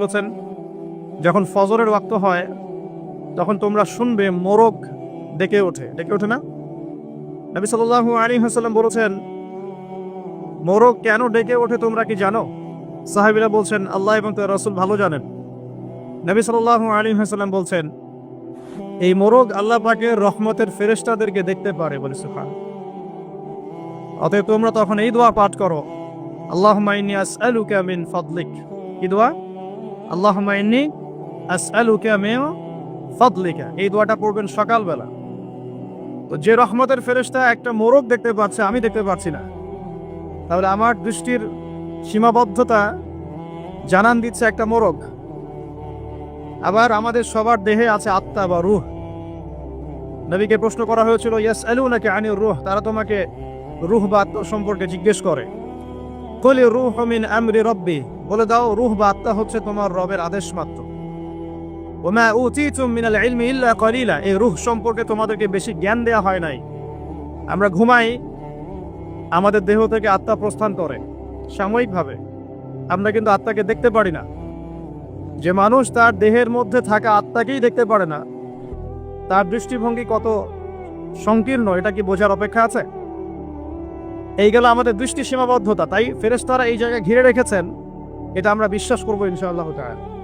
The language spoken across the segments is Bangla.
বলেছেন, যখন ফজরের ওয়াক্ত হয়, তখন তোমরা শুনবে মোরগ ডেকে ওঠে। ডেকে ওঠে না? নবী সাল্লাহ আলী হাসাল্লাম বলেছেন, মোরগ কেন ডেকে ওঠে তোমরা কি জানো? সাহাবিরা বলছেন, আল্লাহ এবং তার রসুল ভালো জানেন। নবী সাল্লাহ আলী হাসাল্লাম বলছেন, এই মোরগ আল্লাহ পাকের রহমতের ফেরেশতাদেরকে দেখতে পারে বলে সুফান অতএব তোমরা তখন এই দোয়া পাঠ করো। আল্লাহ মাইনি আসআলুকা মিন ফাদলিক কি দোয়া আল্লাহ মাইনি আসআলুকা মিন ফাদলিকা এই দোয়াটা পড়বেন সকালবেলা। তো যে রহমতের ফেরেশতা একটা মোরগ দেখতে পাচ্ছে, আমি দেখতে পাচ্ছি না। তাহলে আমার দৃষ্টির সীমাবদ্ধতা জানান দিচ্ছে একটা মোরগ। আবার আমাদের সবার দেহে আছে আত্মা বা রুহ। নবীকে প্রশ্ন করা হয়েছিল ইয়াস আলু নাকি আনির রুহ? তারা তোমাকে রুহ বা আত্মা সম্পর্কে জিজ্ঞেস করে। কলি রুহ মিন আমরি রব্বি। বলে দাও, রুহ বা আত্মা হচ্ছে তোমার রবের আদেশ মাত্র। ওমা উতিতুম মিনাল ইলমি ইল্লা কলিলা। এই রুহ সম্পর্কে তোমাদেরকে বেশি জ্ঞান দেয়া হয় নাই। আমরা ঘুমাই, আমাদের দেহ থেকে আত্মা প্রস্থান করে, সাময়িকভাবে। আমরা কিন্তু আত্মাকে দেখতে পারি না। যে মানুষ তার দেহের মধ্যে থাকা আত্মাকেই দেখতে পারে না। তার দৃষ্টিভঙ্গি কত সংকীর্ণ, এটা কি বোঝার অপেক্ষা আছে? এই গেল আমাদের দৃষ্টি সীমাবদ্ধতা। তাই ফেরেশতারা এই জায়গায় ঘিরে রেখেছেন। এটা আমরা বিশ্বাস করব ইনশাআল্লাহ তাআলা।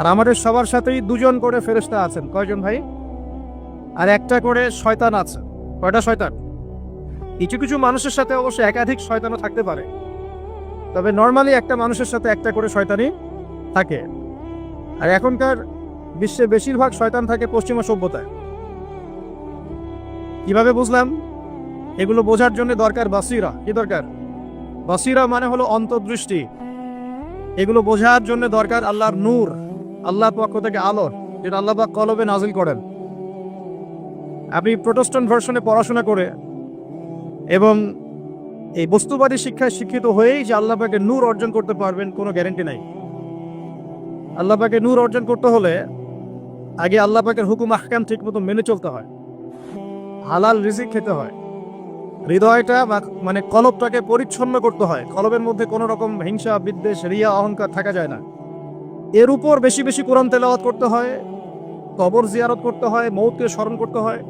আর আমাদের সবার সাথেই দুজন করে ফেরেশতা আছেন। কয়জন ভাই? আর একটা করে শয়তান আছে। কয়টা শয়তান? কিছু কিছু মানুষের সাথে অবশ্য একাধিক শয়তানও থাকতে পারে। তবে নর্মালি একটা মানুষের সাথে একটা করে শয়তানি থাকে। আর এখনকার বিশ্বে বেশিরভাগ শয়তান থাকে পশ্চিমা সভ্যতায়। কীভাবে বুঝলাম? এগুলো বোঝার জন্য দরকার বাসিরা। কি দরকার? বাসিরা মানে হলো অন্তর্দৃষ্টি। এগুলো বোঝার জন্য দরকার আল্লাহর নূর, আল্লাহর পক্ষ থেকে আলো যেটা আল্লাহ পাক কলবে নাজিল করেন। আপনি প্রোটেস্ট্যান্ট ভার্সনে পড়াশোনা করে এবং এই বস্তুবাদী শিক্ষায় শিক্ষিত হয়েই যে আল্লাহ পাকে নূর অর্জন করতে পারবেন, কোনো গ্যারেন্টি নাই। আল্লাহ পাকে নূর অর্জন করতে হলে আগে আল্লাহ পাকের হুকুম, আহকাম ঠিক মতো মেনে চলতে হয়। হালাল রিজিক খেতে হয়। হৃদয়টা মানে কলবটাকে পরিচ্ছন্ন করতে হয়। কলবের মধ্যে কোনো রকম হিংসা, বিদ্বেষ, রিয়া, অহংকার থাকা যায় না। এর উপর বেশি বেশি কোরআন তেলাওয়াত করতে হয়, কবর জিয়ারত করতে হয় মৌতকে স্মরণ করতে হয়,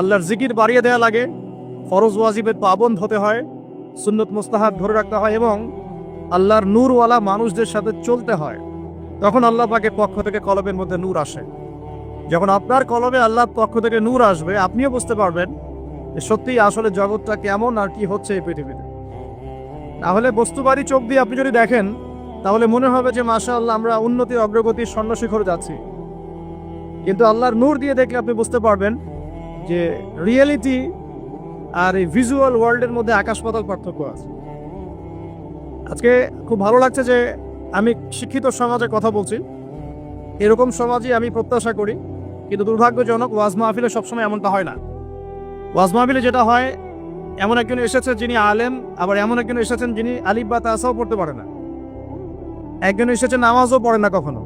আল্লাহর জিকির বাড়িয়ে দেওয়া লাগে, ফরজ ওয়াজিবের পাবন্দ হতে হয়, সুন্নত মুস্তাহাব ধরে রাখতে হয় এবং আল্লাহর নূরওয়ালা মানুষদের সাথে চলতে হয়। তখন আল্লাহ পাকের পক্ষ থেকে কলবের মধ্যে নূর আসে। যখন আপনার কলবে আল্লাহর পক্ষ থেকে নূর আসবে, আপনিও বুঝতে পারবেন যে সত্যিই আসলে জগৎটা কেমন আর কি হচ্ছে এই পৃথিবীতে। তাহলে বস্তুবাড়ি চোখ দিয়ে আপনি যদি দেখেন, তাহলে মনে হবে যে মাশা আল্লাহ আমরা উন্নতি অগ্রগতির স্বর্ণশিখরে যাচ্ছি। কিন্তু আল্লাহর নূর দিয়ে দেখলে আপনি বুঝতে পারবেন যে রিয়েলিটি আর এই ভিজুয়াল ওয়ার্ল্ডের মধ্যে আকাশ পাতাল পার্থক্য আছে। আজকে খুব ভালো লাগছে যে আমি শিক্ষিত সমাজে কথা বলছি। এরকম সমাজই আমি প্রত্যাশা করি, কিন্তু দুর্ভাগ্যজনক ওয়াজ মাহফিলে সবসময় এমনটা হয় না। ওয়াজ মাহফিলে যেটা হয়, এমন একজন এসেছে যিনি আলেম, আবার এমন একজন এসেছেন যিনি আলিফ বা তাসাও পড়তে পারে না। একজন এসেছে নামাজও পড়ে না কখনো।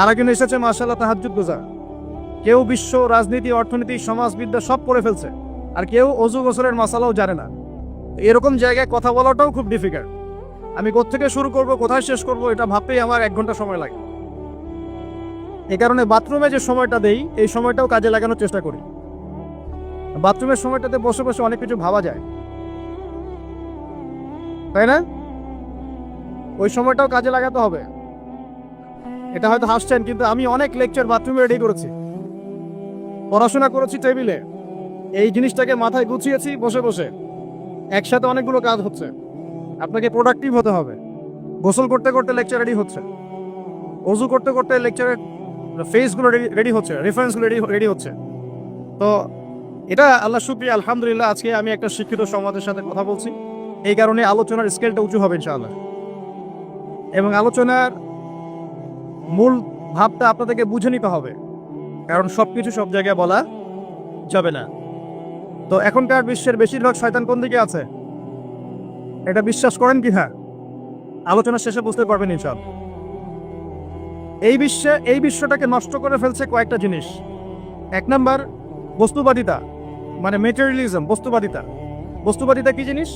আর একজন এসেছে মাসাল্লাহ তাহাজুদ গুজা কেউ বিশ্ব, রাজনীতি, অর্থনীতি, সমাজবিদ্যা সব পড়ে ফেলছে, আর কেউ অজু গোসলের মশালাও জানে না। এরকম জায়গায় কথা বলাটাও খুব ডিফিকাল্ট আমি কোত্থেকে শুরু করব, কোথায় শেষ করব, এটা ভাবতেই আমার এক ঘণ্টা সময় লাগে। এই কারণে বাথরুমে যে সময়টা দেই, এই সময়টাও কাজে লাগানোর চেষ্টা করি। বাথরুমের সময়টাতে বসে বসে অনেক কিছু ভাবা যায়। তাই না? ওই সময়টাও কাজে লাগাতে হবে। এটা হয়তো হাসছেন, কিন্তু আমি অনেক লেকচার বাথরুমে রেডি করেছি। পড়াশোনা করেছি টেবিলে এই জিনিসটাকে মাথায় গুছিয়েছি বসে বসে। একসাথে অনেকগুলো কাজ হচ্ছে। আপনাকে প্রোডাক্টিভ হতে হবে। গোসল করতে করতে লেকচার রেডি হচ্ছে। অজু করতে করতে লেকচারের ফেসগুলো রেডি হচ্ছে। রেফারেন্সগুলো রেডি রেডি হচ্ছে। তো এটা আল্লাহ শুক্রিয়া, আলহামদুলিল্লাহ। আজকে আমি একটা শিক্ষিত সমাজের সাথে কথা বলছি। এই কারণে আলোচনার স্কেলটা উঁচু হবে, ইনশাআল্লাহ। এবং আলোচনার মূল ভাবটা আপনাদেরকে বুঝে নিতে হবে। কারণ সব কিছু সব জায়গায় বলা যাবে না। তো এখনকার বিশ্বের বেশিরভাগ শয়তান কোন দিকে আছে? এটা বিশ্বাস করেন কি? হ্যাঁ। আলোচনা শেষে বুঝতে পারবেন ইনশাল এই বিশ্বে, এই বিশ্বটাকে নষ্ট করে ফেলছে কয়েকটা জিনিস। এক নাম্বার, বস্তুবাদিতা। মানে মেটেরিয়ালিজম বস্তুবাদিতা। বস্তুবাদিতা কি জিনিস?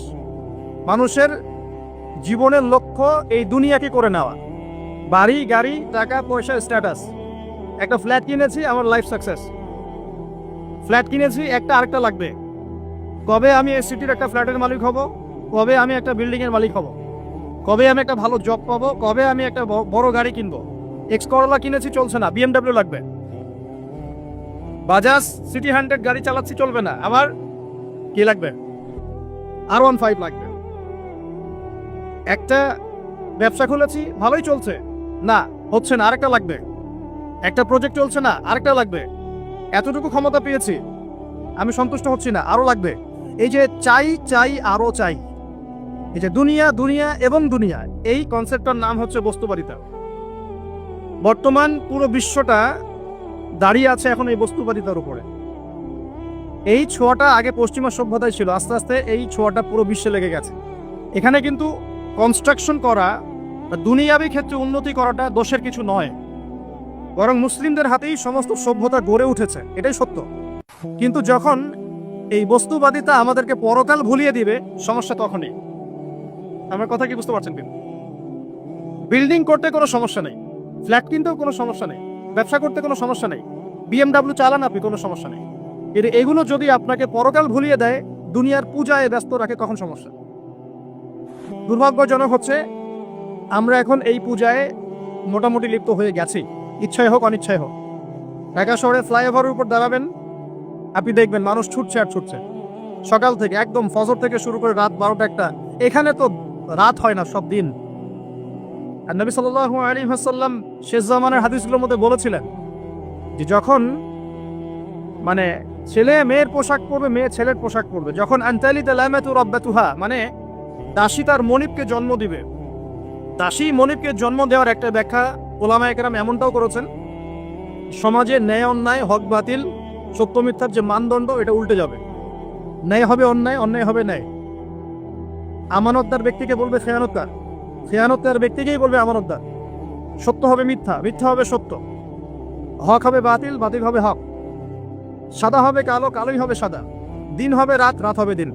মানুষের জীবনের লক্ষ্য এই দুনিয়াকে করে নেওয়া। বাড়ি, গাড়ি, টাকা, পয়সা স্ট্যাটাস একটা ফ্ল্যাট কিনেছি, আমার লাইফ সাকসেস ফ্ল্যাট কিনেছি, একটা আরেকটা লাগবে। কবে আমি এই সিটির একটা ফ্ল্যাটের মালিক হব? কবে আমি একটা বিল্ডিংয়ের মালিক হব? কবে আমি একটা ভালো জব পাবো? কবে আমি একটা বড় গাড়ি কিনবো? এক্স করলা কিনেছি, চলছে না। বিএমডাব্লিউ লাগবে। বাজাজ সিটি হান্ড্রেড গাড়ি চালাচ্ছি, চলবে না। আমার কি লাগবে? আর ওয়ান ফাইভ লাগবে। একটা ব্যবসা খুলেছি, ভালোই চলছে। না, হচ্ছে না, আরেকটা লাগবে। একটা প্রজেক্ট চলছে, না, আরেকটা লাগবে। এতটুকু ক্ষমতা পেয়েছি, আমি সন্তুষ্ট হচ্ছি না আরও লাগবে। এই যে চাই চাই আরও চাই। এই যে দুনিয়া দুনিয়া এবং দুনিয়া, এই কনসেপ্টটার নাম হচ্ছে বস্তুবাদিতা। বর্তমান পুরো বিশ্বটা দাঁড়িয়ে আছে এখন এই বস্তুবাদিতার উপরে। এই ছোঁয়াটা আগে পশ্চিমা সভ্যতায় ছিল, আস্তে আস্তে এই ছোঁয়াটা পুরো বিশ্বে লেগে গেছে। এখানে কিন্তু কনস্ট্রাকশন করা দুনিয়াবি ক্ষেত্রে উন্নতি করাটা দোষের কিছু নয়। বরং মুসলিমদের হাতেই সমস্ত সভ্যতা গড়ে উঠেছে, এটাই সত্য। কিন্তু যখন এই বস্তুবাদিতা আমাদেরকে পরকাল ভুলিয়ে দিবে, সমস্যা তখনই। আমার কথা কি বুঝতে পারছেন কিন্তু বিল্ডিং করতে কোনো সমস্যা নেই ফ্ল্যাট কিনতেও কোনো সমস্যা নেই। ব্যবসা করতে কোনো সমস্যা নেই। বিএমডাব্লিউ চালান আপনি, কোনো সমস্যা নেই। কিন্তু এগুলো যদি আপনাকে পরকাল ভুলিয়ে দেয়, দুনিয়ার পূজায় ব্যস্ত রাখে, কখন সমস্যা? দুর্ভাগ্যজনক হচ্ছে, আমরা এখন এই পূজায় মোটামুটি লিপ্ত হয়ে গেছি। ইচ্ছাই হোক, অনিচ্ছাই হোক। ঢাকা শহরে ফ্লাইওভারের উপর দাঁড়াবেন, আপনি দেখবেন মানুষ ছুটছে আর ছুটছে। সকাল থেকে, একদম ফজর থেকে শুরু করে রাত বারোটা একটা। এখানে তো রাত হয় না সব দিন। আর নবী সাল্লাহ আলী হাসাল্লাম শেষ জামানের হাদিসগুলোর মধ্যে বলেছিলেন যে যখন মানে ছেলে মেয়ের পোশাক পরবে, মেয়ে ছেলের পোশাক পরবে, যখন আন্তালিতে লামাতু রব্বাতুহা মানে দাসী তার মনিবকে জন্ম দিবে। দাসী মনিবকে জন্ম দেওয়ার একটা ব্যাখ্যা ওলামা একরাম এমনটাও করেছেন, সমাজে ন্যায় অন্যায়, হক বাতিল, সত্য মিথ্যার যে মানদণ্ড, এটা উল্টে যাবে। ন্যায় হবে অন্যায় অন্যায় হবে ন্যায়। আমানতদার ব্যক্তিকে বলবে খেয়ানতদার খেয়ানতদার ব্যক্তিকেই বলবে আমানতদার। সত্য হবে মিথ্যা মিথ্যা হবে সত্য। হক হবে বাতিল বাতিল হবে হক। সাদা হবে কালো, কালোই হবে সাদা। দিন হবে রাত রাত হবে দিন।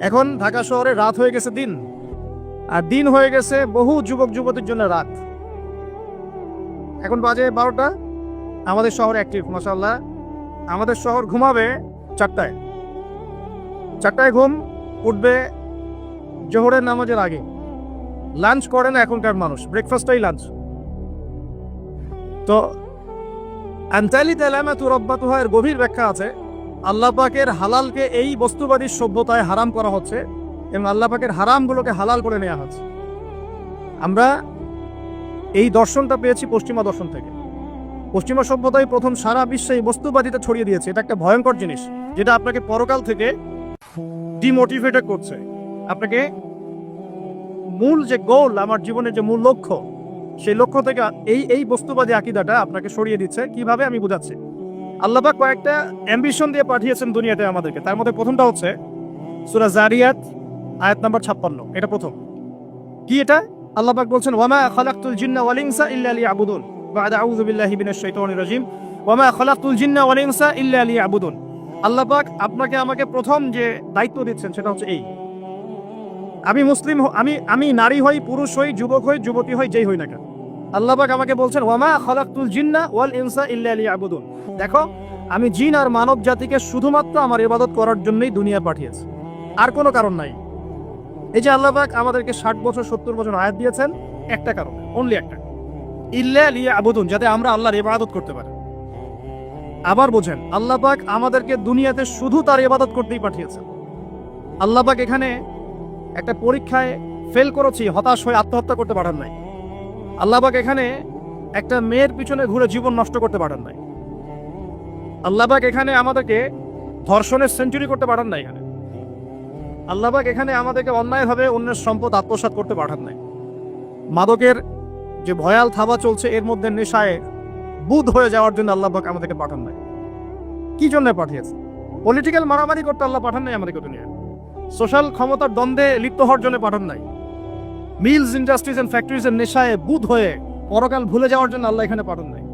এখন ঢাকা শহরে রাত হয়ে গেছে দিন। আর দিন হয়ে গেছে বহু যুবক, যুবতীর জন্য রাত। এখন বাজে বারোটা। আমাদের শহর অ্যাক্টিভ মাসাল্লাহ আমাদের শহর ঘুমাবে চারটায়। চারটায় ঘুম, উঠবে জোহরের নামাজের আগে। লাঞ্চ করে না এখনকার মানুষ? ব্রেকফাস্টটাই লাঞ্চ। তো আন্তালি তেলামা তুরব্বাতুহা এর গভীর ব্যাখ্যা আছে। আল্লাহ পাকের হালালকে এই বস্তুবাদী সভ্যতায় হারাম করা হচ্ছে এবং আল্লাহ পাকের হারামগুলোকে হালাল করে নেওয়া হচ্ছে। আমরা এই দর্শনটা পেয়েছি পশ্চিমা দর্শন থেকে। পশ্চিমা সভ্যতায় প্রথম সারা বিশ্বে এই বস্তুবাদিতা ছড়িয়ে দিয়েছে। এটা একটা ভয়ঙ্কর জিনিস, যেটা আপনাকে পরকাল থেকে ডিমোটিভেটেড করছে। আপনাকে মূল যে গোল আমার জীবনের যে মূল লক্ষ্য, সেই লক্ষ্য থেকে এই এই বস্তুবাদী আকিদাটা আপনাকে সরিয়ে দিচ্ছে। কীভাবে আমি বুঝাচ্ছি? আল্লাহবাক কয়েকটা অ্যাম্বিশন দিয়ে পাঠিয়েছেন দুনিয়াতে আমাদেরকে। তার মধ্যে প্রথমটা হচ্ছে সুরা জারিয়াত, আয়াত নাম্বার ছাপ্পান্ন। এটা প্রথম। কি এটা? আল্লাহবাক বলছেন, ওয়ামা খালাকতুল জিন্না ওয়াল ইনসা ইল্লা লিয়াবুদুন। বাদা আউযু বিল্লাহি মিনাশ শাইতানির রাজিম। ওয়ামা খালাকতুল জিন্না ওয়াল ইনসা ইল্লা লিয়াবুদুন। আল্লাহবাক আপনাকে আমাকে প্রথম যে দায়িত্ব দিচ্ছেন, সেটা হচ্ছে এই। আমি মুসলিম আমি আমি নারী হই, পুরুষ হই, যুবক হই, যুবতী হই, যেই হই না কেন। আল্লাহবাক আমাকে বলছেন, ওয়ামা খালাকতুল জিন্না ওয়াল ইনসা ইল্লা লিয়াবুদুন। দেখো, আমি জিন আর মানব জাতিকে শুধুমাত্র আমার ইবাদত করার জন্যই দুনিয়া পাঠিয়েছি। আর কোনো কারণ নাই। এই যে আল্লাহবাক আমাদেরকে ষাট বছর, সত্তর বছর আয়াত দিয়েছেন, একটা কারণ অনলি একটা। ইল্লা লিয়া আবুদুন যাতে আমরা আল্লাহর ইবাদত করতে পারি। আবার বোঝেন, আল্লাহ পাক আমাদেরকে দুনিয়াতে শুধু তার ইবাদত করতেই পাঠিয়েছেন। আল্লাহ পাক এখানে একটা পরীক্ষায় ফেল করেছি, হতাশ হয়ে আত্মহত্যা করতে পাঠান নাই। আল্লাহ পাক এখানে একটা মেয়ের পিছনে ঘুরে জীবন নষ্ট করতে পাঠান নাই। আল্লাহ পাক এখানে আমাদেরকে ধর্ষণের সেঞ্চুরি করতে পাঠান নাই এখানে। আল্লাহ পাক এখানে আমাদেরকে অন্যায়ভাবে অন্যের সম্পদ আত্মসাৎ করতে পাঠান নাই। মাদকের যে ভয়াল থাবা চলছে, এর মধ্যে নেশায় বুধ হয়ে যাওয়ার জন্য আল্লাহ পাক আমাদেরকে পাঠান নাই। কি জন্য পাঠিয়েছে? পলিটিক্যাল মারামারি করতে আল্লাহ পাঠান নাই আমাদেরকে দুনিয়া সোশ্যাল ক্ষমতার দ্বন্দ্বে লিপ্ত হওয়ার জন্য পাঠান নাই। মিলস ইন্ডাস্ট্রিজ এন্ড ফ্যাক্টরিজ এর নেশায় বুধ হয়ে পরকাল ভুলে যাওয়ার জন্য আল্লাহ এখানে পাঠান নাই।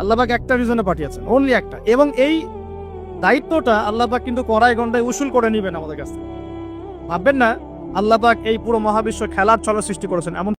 আল্লাহবাক একটা রিজনে পাঠিয়েছেন অনলি একটা। এবং এই দায়িত্বটা আল্লাহবাক কিন্তু কড়াই গন্ডায় উসুল করে নেবেন আমাদের কাছে ভাববেন না, আল্লাহবাক এই পুরো মহাবিশ্ব খেলার চল সৃষ্টি করেছেন, এমন